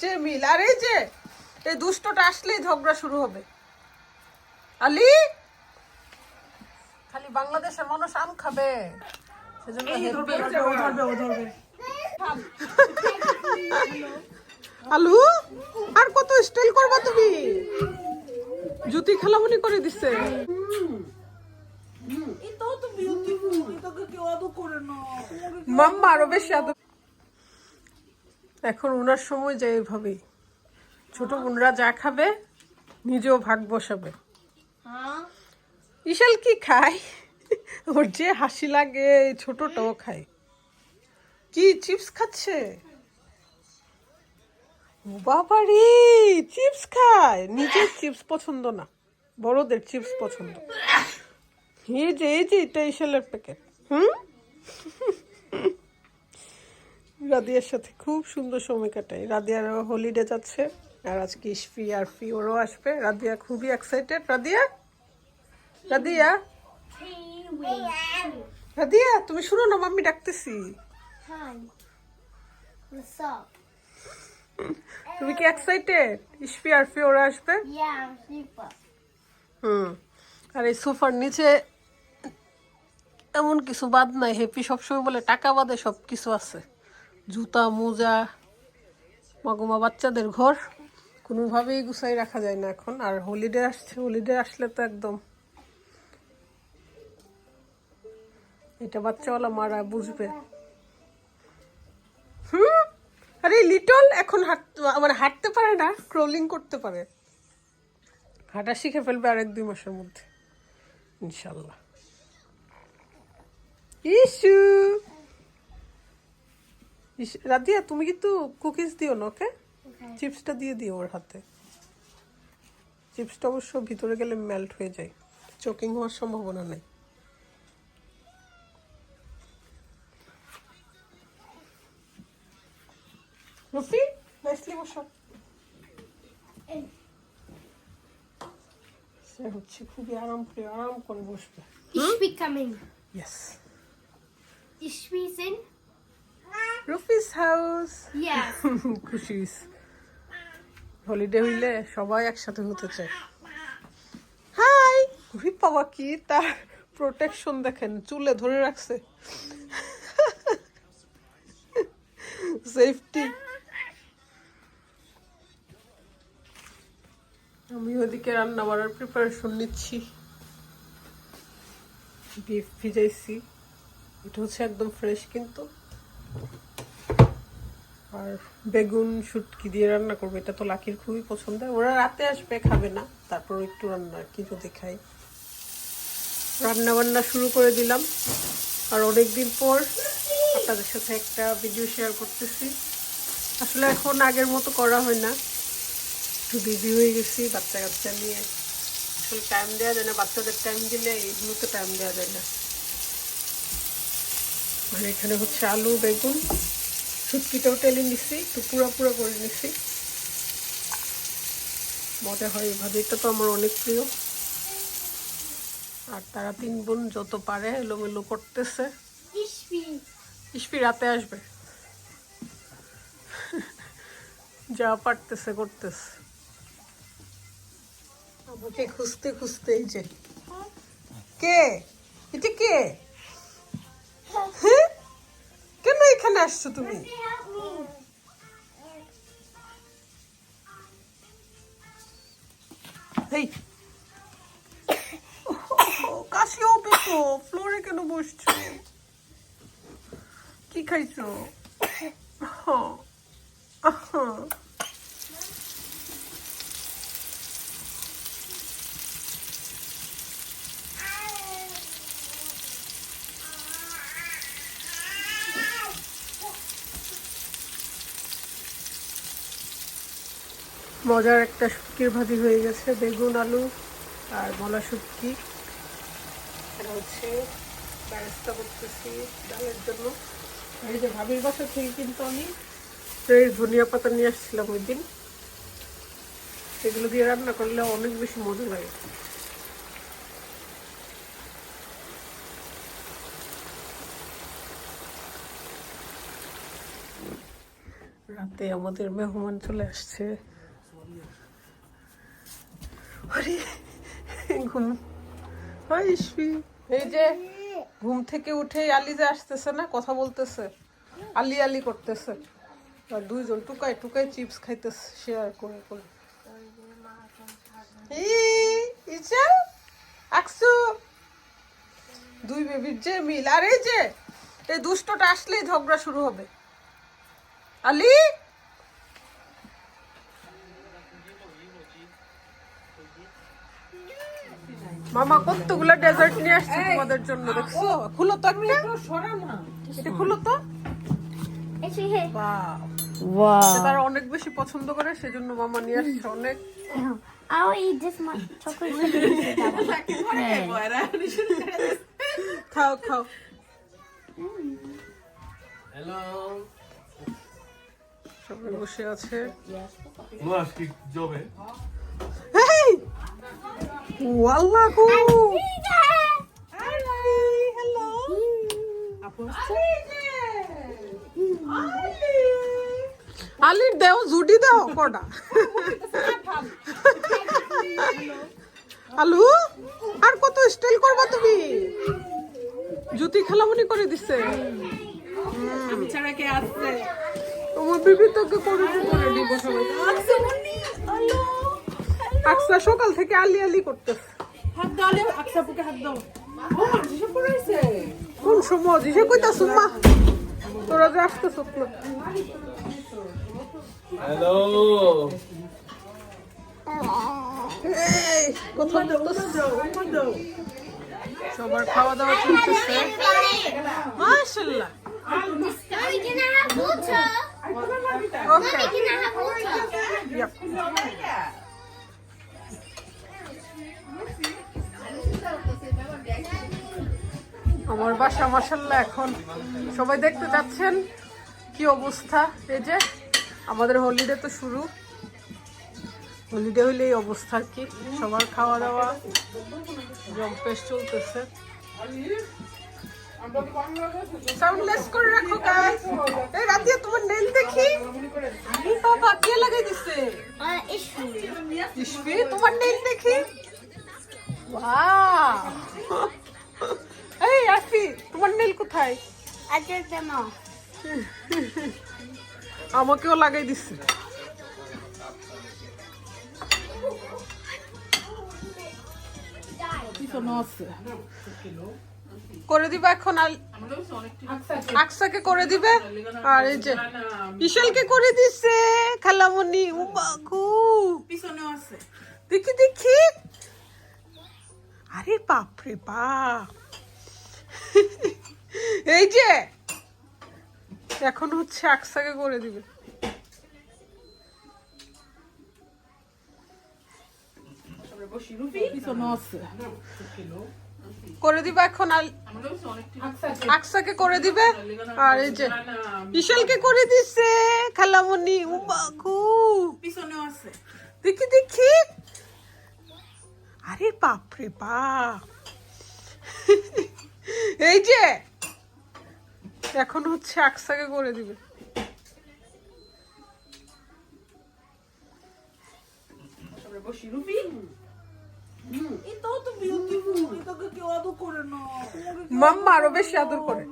যে মিল আর এই যে এই দুষ্টটা আসলেই ঝগড়া শুরু হবে। আলি? খালি বাংলাদেশের মানুষ আম খাবে। সেজন্য আলু? আর কত স্টাইল করবা তুমি? জুতি খেলামুনি করে দিছে। মাম্মা আরও বেশি আদর এখন ওনার সময় যায় এভাবেই ছোট বোনরা যা খাবে, নিজেও ভাগ বসাবে। বিশাল কি খায়? ওর যে হাসি লাগে ছোটটাও খায়। কি চিপস খাচ্ছে? বাবা রে চিপস খায়। নিজের চিপস পছন্দ না। বড়দের চিপস পছন্দ। এই যে এই যে, এটা ইশালের প্যাকেট হুম? রাদিয়ার সাথে খুব সুন্দর সময় কাটাই রাদিয়ারও হলিডে যাচ্ছে, আর আজকে ইসফি আর ফি, ওরও আসবে। রাদিয়া খুবই এক্সাইটেড রাদিয়া? রাদিয়া? রাদিয়া, তুমি শুনো না, মাম্মি ডাকতেছি? তুমি কি এক্সাইটেড ইসফি আর ফি, ওরা আসবে? হুম। আর এই সোফার নিচে এমন কিছু বাদ নাই হ্যাপি সবসময় বলে টাকা বাদে সব কিছু আছে। জুতা, মোজা, মাগুমা বাচ্চাদের ঘর, কোনোভাবেই গুছাই রাখা যায় না এখন। আর হলিডে আসছে হলিডে আসলে তো একদম এটা বাচ্চাওয়ালা মারা বুঝবে। হুম? আরে লিটল এখন হাঁট মানে হাঁটতে পারে না ক্রোলিং করতে পারে। হাঁটা শিখে ফেলবে আর এক দুই মাসের মধ্যে, ইনশাল্লাহ। ইসু! রাদিয়া তুমি কিন্তু কুকিজ দিও না ওকে চিপসটা দিয়ে দিও ওর হাতে। চিপসটা অবশ্য ভিতরে গেলে মেল্ট হয়ে যায়। চোকিং হওয়ার সম্ভাবনা নেই। রফি নাইসলি বসো। সে হচ্ছে খুবই আরাম করে আরাম করে বসবে? Yes house Yes. খুশি হলিডে হইলে সবাই একসাথে হতে চায়। হাই ঘুরি পাওয়া কি? তার প্রোটেকশন দেখেন চুলে ধরে রাখছে। সেফটি আমি ওদিকে রান্না বাড়ার প্রিপারেশন নিচ্ছি। বিফ ভিজাইছি। এটা হচ্ছে একদম ফ্রেশ কিন্তু। আর বেগুন, শুটকি দিয়ে রান্না করব, এটা তো লাকির খুবই পছন্দ ওরা রাতে আসবে, খাবে না। তারপর একটু রান্না আর কি, যদি খাই। রান্না বান্না শুরু করে দিলাম। আর অনেকদিন পর আপনাদের সাথে একটা ভিডিও শেয়ার করতেছি। আসলে এখন আগের মতো করা হয় না। একটু বিজি হয়ে গেছি বাচ্চা কাচ্চা নিয়ে। আসলে টাইম দেওয়া যায় না, বাচ্চাদের টাইম দিলে এইগুলোতে টাইম দেওয়া যায় না। মানে এখানে হচ্ছে আলু, বেগুন। শুটকিটাও টেলে নিছি একটু পুরো পুরো করে নিছি। মজা হয় এইভাবে এটা তো আমার অনেক প্রিয়। আর তারা তিন বোন যত পারে এলোমেলো করতেছে। ইস্পি রাতে আসবে। যা পারতেছে করতেছে। আমাকে খুঁজতে খুঁজতে এই যে। কে? এটা কে? আসছো তুমি? এই কাশিও পেতো ফ্লোরে কেন বসছো? কি খাইছো? মজার একটা শুটকির ভাজি হয়ে গেছে, বেগুন, আলু আর মলা শুটকি। এটা হচ্ছে ব্যবস্থা করতেছি ডালের জন্য। এই যে ভাবির বাসা থেকে কিন্তু আমি ফ্রেশ ধনিয়া পাতা নিয়ে আসছিলাম ওই দিন। এগুলো দিয়ে রান্না করলে অনেক বেশি মজা লাগে। রাতে আমাদের মেহমান চলে আসছে আরে ঘুম। হাই ইসফি এই যে ঘুম থেকে উঠে আলি যে আসতেছে না কথা বলতেছে। আলি আলি করতেছে। আর দুইজন টুকাই টুকাই চিপস খাইতেছে শেয়ার করে করে। ইচ্ছা আকসু। দুই বেবির যে মিল। আর এই যে এই দুষ্টটা আসলেই ঝগড়া শুরু হবে। আলি? মামা কতগুলো ডেজার্ট নিয়ে আসছে তোমাদের জন্য দেখছ। খুলো তো একটা এটা খুলো তো। তারা অনেক বেশি পছন্দ করে সেজন্য মামা নিয়ে আসছে অনেক। I'll eat this much chocolate. খাও খাও। Hello. সবাই বসে আছে। Nu fi jobe. হেই! ওয়াল্লাহ! গো আলির দেও জুডি দাও কটা? আলু? আর কত স্টাইল করবা তুমি? জুতি খেলামনি করে দিছে। তোমার বিবি তোকে করে দিব সবাই? আকসা সকাল থেকে আলি আলি করতেছে। হাত দাও লে আকসাপুকে হাত দাও। কোন সময় দিছে কইতাছ মা। তোরা যে উম্মা দাও সবার খাওয়া দাওয়া চলতেছে water? ওকে আমার বাসা মাসাল্লাহ এখন সবাই দেখতে যাচ্ছেন। কি অবস্থা? এই যে আমাদের হলিডে তো শুরু। হলিডে হইলে এই অবস্থা কি। সবার খাওয়া দাওয়া জম্পেশ চলতেছে। করে রাখো তোমার দেখি? এই আরফি তোমার নেল কোথায়. আমাকেও লাগাই আছে? করে দিবা এখন আকসাকে করে দিবে? আর এই যে বিশালকে করে দিছে খালামণি উবাকু পিছনে আছে দেখি দেখি। আরে বাপরে বাপ। এই যে! এখন হচ্ছে আকসাকে করে দিবে। করে দিবা এখন আকসাকে করে দিবে। আর এই যে, বিশালকে করে দিছে। খালামণি উবাকু পিছনে আছে দেখি দেখি। আরে বাপরে বাপ। এই যে! এখন হচ্ছে আকসাকে করে দিবে। মাম্মা আরও বেশি আদর করে।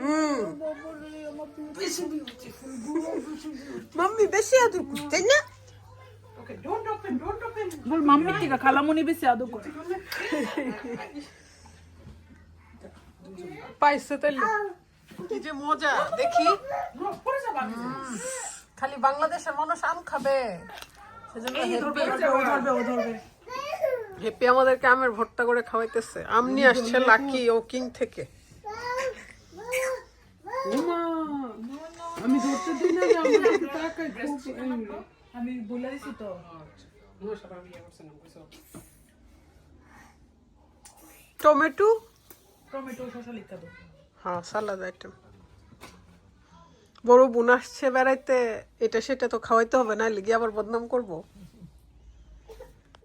হুম। মাম্মি বেশি আদর করে তাই না? বল থেকে খালামুনি বেশি আদর করে। পাইছে তাইলে। কি যে মজা দেখি। খালি বাংলাদেশের মানুষ আম খাবে। সেজন্য হেপি। ও ধরবে ও ধরবে। হেপি আমাদেরকে আমের ভর্তা করে খাওয়াইতেছে। আম নিয়ে আসছে লাকি ও কিং থেকে আমি ধরতে দিই না যে আমার দিকে তাকাই খুব এই, আমি বলে দিছি তো। টমেটো? টমেটো, শসা লিখা হ্যাঁ সালাদ আইটেম বড় বোন আসছে বেড়াইতে, এটা সেটা তো খাওয়াইতে হবে না লিগে আবার বদনাম করব?